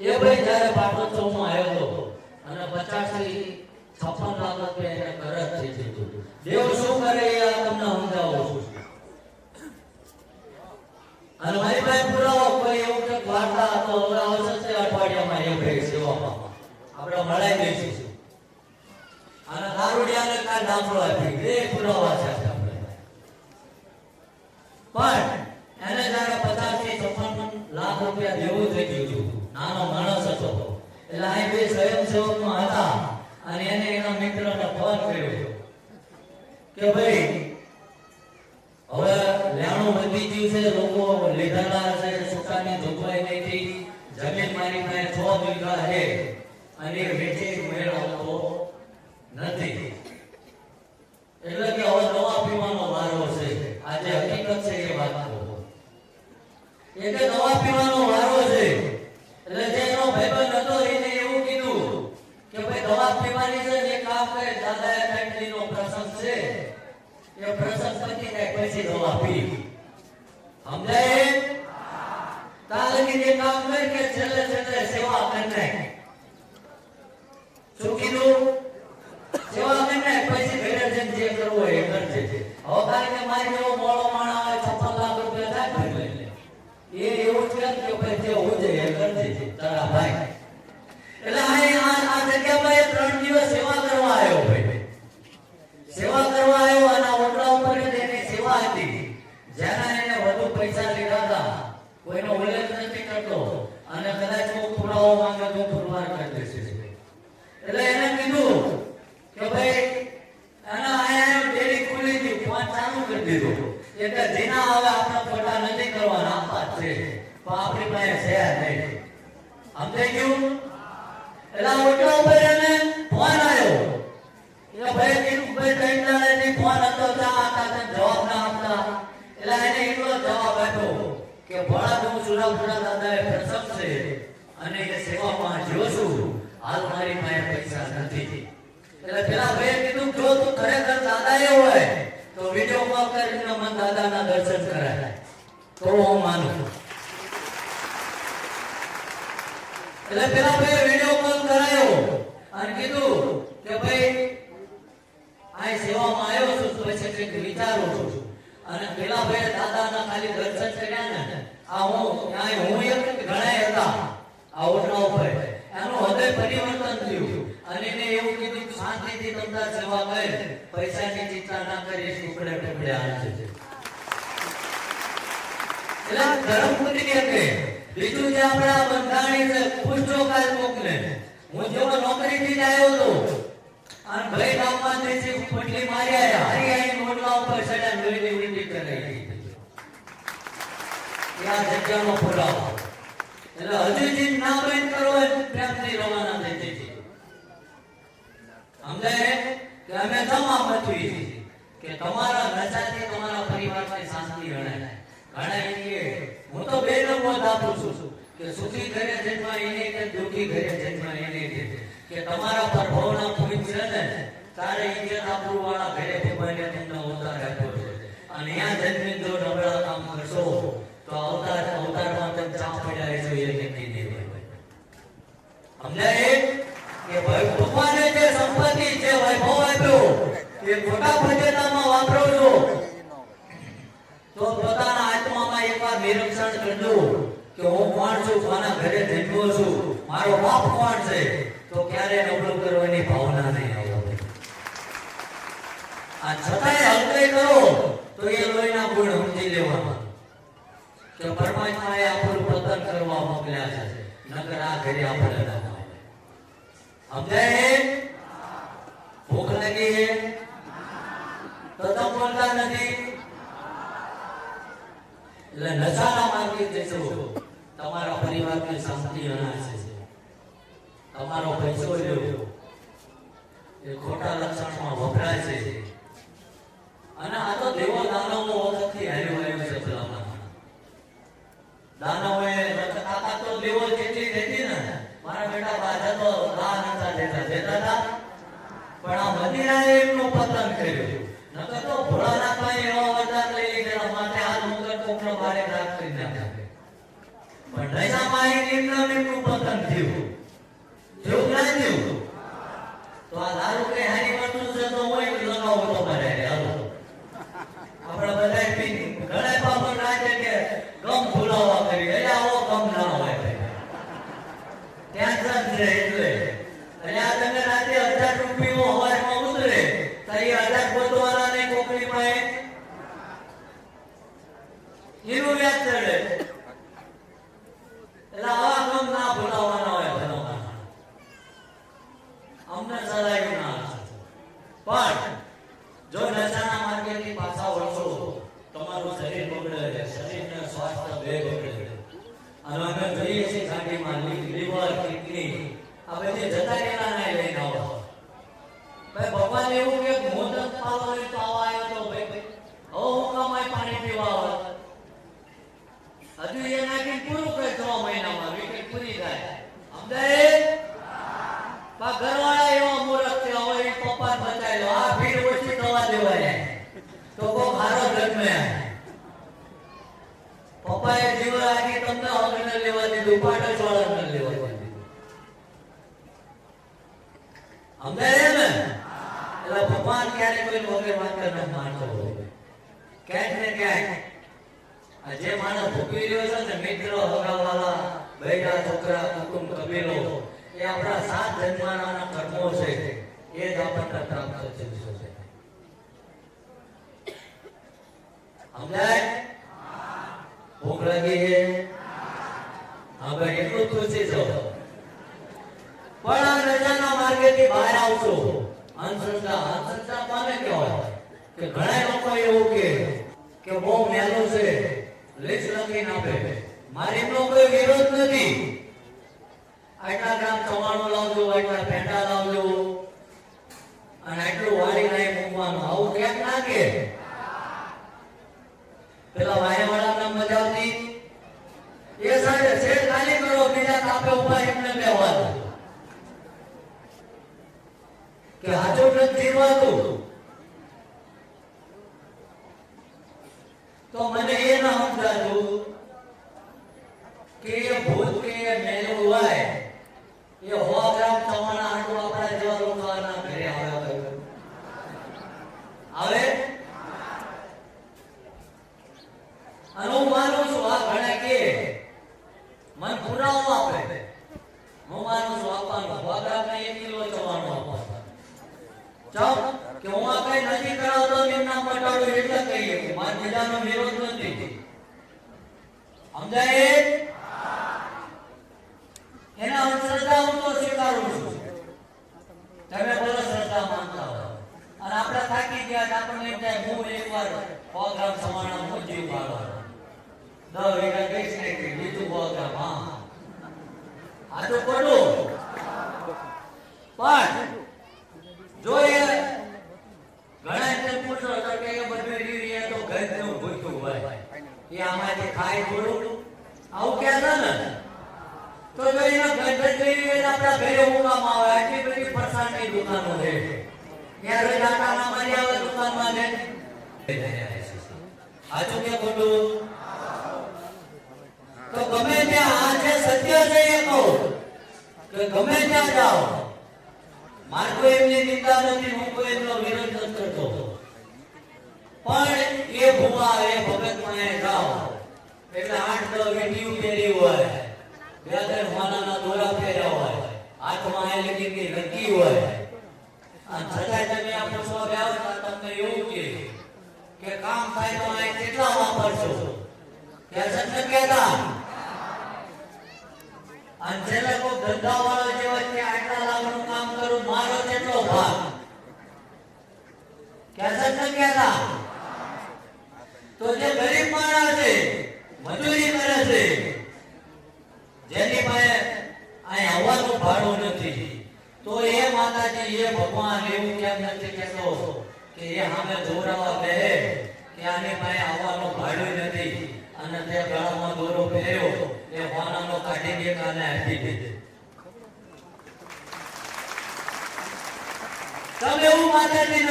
એ ભાઈ જ્યારે પાટોત્સવમાં આવ્યો હતો અને પચાસ છપ્પન લાખ રૂપિયા એને કરજ થઈ જતું દેવ શું કરે એ તમને સમજાવું છું. અને મારી પુરાવો, કોઈ એવું કે વાર્તા તો હમણાં તે અઠવાડિયામાં એ ભાઈ સેવામાં. આપણે મળાઈ દઈશું અને દારૂડિયાને કાંઈ દાખલો આપી બે પુરાવા છે આપણે પણ એટલે સ્વયંસેવકમાં હતા. અને એને એના મિત્રને ફોન કર્યો. કે ભાઈ, હવે લેણું વધી ગયું છે, લોકો લીધેલા છે, સુકાની જોગવાઈ નહીં થઈ. જમીન મારી પાસે છ વીઘા છે. અને વેચી મેળવતો નથી. એટલે કે હવે દવા પીવાનો વારો છે. આજે હકીકત છે એ વાત. એટલે દવા પીવાનો વારો છે એટલે જે એનો ભાઈબંધ હતો એને એવું કીધું કે ભાઈ દવા પીવાની છે દાદા એક નો કરે પ્રસંગ છે. એ પ્રસંગ પતી જાય પછી દવા પી સમજાય? તાલગી જે કામ કરે કે છેલ્લે છેલ્લે સેવા કરને શું કીધું સેવા કરને પછી ઘરે જઈને જે કરવું હોય એ કરજે હવે કારણ કે મારી જેવો મોળો માણસ આવે છપ્પન લાખ રૂપિયા થાય ભાઈ લઈને. એ એવું જ કેમ કે ભાઈ જે હોય છે એ કરજે તારા ભાઈ એટલે આ આ આ જગ્યામાં એ ત્રણ દિવસ સેવા કરવા આવ્યો ભાઈ સેવા કરવા આવ્યો અને આ ઓટલા ઉપર જ એની સેવા હતી જેના એને વધુ પૈસા લીધા હતા કોઈનો ઉલ્લેખ નથી કરતો અને કદાચ કોઈ પુરાવો માંગે તો પુરવાર કરી દેશે એટલે એને કીધું કે ભાઈ આના આયા ડેરી ખુલી હતી ફોન ચાલુ કરી દીધો એટલે જેના હવે આપણે ફોટા નથી કરવાના આપવા જ છે આપણી પાસે છે નહીં સમજાઈ ગયું? એટલે ઓટલા ઉપર એને ફોન આવ્યો એટલે ભાઈ કીધું ભાઈ ત્રણ દાડાથી ફોન હતો, તા જવાબ ના આપતા. એટલે એને એટલો જવાબ આપ્યો કે ભોળા હું સુરાપુરા દાદાએ પ્રસંગ છે અને એ સેવામાં જ્યો છું. હાલ મારી પાસે નથી. એટલે પેલા ભાઈ કીધું, જો તું ખરેખર દાદાએ હોય, તો વીડિયો કોલ કરીને મને દાદાના દર્શન કરાય. તો હું માનું. એટલે પેલા ભાઈ વીડિયો કોલ કરાયો અને કીધું કે ભાઈ, આ સેવામાં આવ્યો છું, તો પછી કંઈક વિચારું છું. અને પેલા ભાઈ દાદાના ખાલી દર્શન કર્યા ને, આ હું આ હું એક ઘણા હતા, આ ઓટલા ઉપર. એનું હૃદય પરિવર્તન થયું. અને એને એવું કીધું કે શાંતિથી તમતા સેવા કર, પૈસાની ચિંતા ના કરી ટુકડે ટુકડે હાલશે એટલે આ ધર્મ પૂરી કે બીજું જે આપણા બંધાણી છે પૂછો કાલ મોકલે. હું જેવો નોકરી થી આવ્યો હતો, અને ભાઈ ગામમાં જે પટલી મારી હારી આવી મોટલા ઉપર સડા લોહીની વિનંતી કરાઈ ત્યાં જગ્યાનો પુરાવો એટલે હજુ જે ના બંધ કરો પ્રેમથી રવાના થઈ જશે સમજાય કે અમે જમા મથવી કે તમારા રજાથી તમારા પરિવારની શાંતિ રણે ઘણા હું તો બે છું કે સુખી ઘરે જન્મા એને કે તમારા પર ભવના છે ને, તારે ઇજ્જત આપણું વાળા ઘરે ભગવાને છે. અને અહીંયા જન્મી નબળા કામ કરશો, તો અવતાર અવતારમાં તમે ચા પડ્યા છો એ નક્કી નહીં હોય સમજાય કે ભાઈ ભગવાને જે સંપત્તિ જે વૈભવ આપ્યો એ ખોટા ભજનામાં વાપરો છો તો પોતાના આત્મામાં એકવાર નિરીક્ષણ કરજો કે હું કોણ છું કોના ઘરે જન્મ્યો છું મારો બાપ કોણ છે? તો ક્યારે નબળું કરવાની ભાવના નહીં આવે આ છતાંય હલકઈ કરો, તો એ લોહીના ગુણ સમજી લેવાના. કે પરમાત્માએ આપણું પતન કરવા મોકલ્યા છે. નકર આ ઘરે આપણે ના આવે. સમજાય? ભૂખ લાગી છે? તો બોલતા નથી? એટલે નશાના માર્ગે જશો. તમારા પરિવારની શાંતિ અનાશે તમારો પૈસો લેવો એ ખોટા લક્ષણમાં વપરાય છે. અને આ તો દેવો દાનવો વખતથી હાલ્યું આવ્યું છે પેલામાં દાનવોએ કાકા તો દેવો કેટલી રહેતી ને, મારા બેટા બાજા તો દાન હતા દેતા દેતા હતા પણ આ મદિરાએ એમનું પતન કર્યું. નકર તો ભોળાનાથમાં એવા અવતાર લઈ લીધેલા માટે આ મુગર કોકનો ભારે રાગ કરી નાખ્યા પણ નશામાં એમનું પતન થયું. થયું ના થયું તો આ દારૂ કઈ હારી વસ્તુ છે તો તો લગાવો બધા ઘણા બાપો નાચે કે ગમ ફુલાવા કરી એટલે આવો ગમ ના હોય ટેન્શન છે એટલે એટલે આ તમે રાતે હજાર રૂપિયો હવારમાં ઉતરે તો એ હજાર ગોતવાના ને કોકરી પાસે એનું વ્યાજ ચડે એટલે આવા ગમ ના ભૂલાવાના હોય ભલામણ અમને સલાહ્યું ના પણ જો નશાના માર્ગેથી પાછા વળશો, તમારું શરીર બગડે, શરીરને સ્વાસ્થ્ય બે બગડે. અને અમે જોઈએ છીએ ખાંડીમાં લીવર, કિડની. આ બધી જતા રહેલા ના લઈને આવો. ભગવાન એવું કે મોદક પાવાનો તો આવા આવ્યો તો ભાઈ હવે હું કમાય પાણી પીવા આવે હજુ એ નાખીને પૂરું કરે છ મહિનામાં વિકેટ પૂરી થાય અમદાવાદ પા ઘરવાળા એવો મૂર્ખ છે હવે ઈ પપ્પા બચાવી લો આ ભીડ ઓછી થવા દેવાય તો કોક હારો જન્મે પપ્પાએ જીવન રાખી તમને હવે લેવા દીધું પાટણ વાળા લેવા દીધું. અમદાવાદ ને એટલે ભગવાન ક્યારે કોઈ વગર માત્ર ન માનતો હોય. ક્યાંક ને ક્યાંક. જે માણસ ભોગવી રહ્યો છે ને, મિત્ર, હગાવાલા બૈરા છોકરા, કુટુંબ કબીલો એ આપણા સાત જન્માના કર્મો છે. એ જ આપણને પ્રાપ્ત થયું છે. સમજાય ભૂખ લાગી છે હા એટલું ખુશી છો. પણ આ રજાના માર્ગેથી બહાર આવશો. અંધશ્રદ્ધા અંધશ્રદ્ધા કોને કહેવાય? કે ઘણા લોકો એવું કે કે બહુ મેલું છે લિસ્ટ ના આપે. મારે એમનો કોઈ વિરોધ નથી. આટલા ગ્રામ ચવાણું લાવજો, આટલા પેંડા લાવજો. અને આટલું વાળી નાય મૂકવાનું. આવું ક્યાંક ના કે પેલા વાયવાળા નામ મજા આવતી એ સાહેબ શેઠ ખાલી કરો બીજા કાપે ઊભા એમને બેવા દો. કે હાચો નથી જીવાતું તો મને એ ના સમજાતું કે એ ભૂત કે એ મેલું હોય એ હો ગ્રામ ચવાણા આટલું આપણા જેવા લોકોના ઘરે આવે આવે અને હું માનું છું આ ઘણા કે મન પુરાવો આપે હું માનું છું આપવાનું હો ગ્રામને એક કિલો ચવાણું આપવાનું ચાલ કે હું આ કઈ નથી કરાવતો એમના મટાડો એટલે કહીએ. માર બીજાનો વિરોધ નથી. સમજાય? એના અંધશ્રદ્ધા હું તો સ્વીકારું છું. તમે બોલો શ્રદ્ધા માનતા હો અને આપણે થાકી ગયા આપણને એમ થાય, હું એકવાર સો ગ્રામ સમાણા મોજી પાડો દસ વીઘા કહીશ ને કે બીજું સો ગ્રામ હા. આ તો પડું પણ જો એ ઘણા એમને પૂછો તો કે એ બધું રીવી એ તો ઘરનું ભૂખ્યું હોય એ આમાંથી ખાય થોડું આવું કહેતા ને? તો જો એના ઘર જેવી આપણા ઘરે હું આવે. આટલી બધી ફરસાણની દુકાનો છે. ત્યાં રોજ આટાના મારી આવે દુકાનમાં ને સાચું કે ખોટું? તો ગમે ત્યાં આ જે સત્ય છે એ કહું. કે ગમે ત્યાં જાઓ. મારે કોઈ એમની નિંદા નથી, હું કોઈ એમનો વિરોધ નથી કરતો. પણ એ ભૂવા, એ ભગતમાં જાઓ. એટલે આઠ દસ વીંટીયું પહેરી હોય. બે ત્રણ માનાના દોરા પહેર્યા હોય. હાથમાં એ લગીની રંગી હોય. અને છતાંય તમે આ પૂછવા ગયા તો તમને એવું કે કે કામ થાય તો આ કેટલા વાપરશો? કે સત્ય કહેતા? અને જે લોકો ધંધાવાળો જેવા કે આટલા લાખનું કામ કરું, મારો કેટલો ભાગ ક્યાં સત્ય કહેતા તો જે ગરીબ માણસ છે મજૂરી કરે છે જેની પાસે અહીં આવવાનું ભાડું નથી તો એ માતાજી, એ ભગવાન એવું કેમ નથી કહેતો કે એ સામે દોરાવા બે, કે આની પાસે આવવાનો ભાડો નથી. અને તે ગળામાં દોરો પહેર્યો, એ વાનાનો કાઢી દે કાને આપી દીધો. તમે એવું માતાજી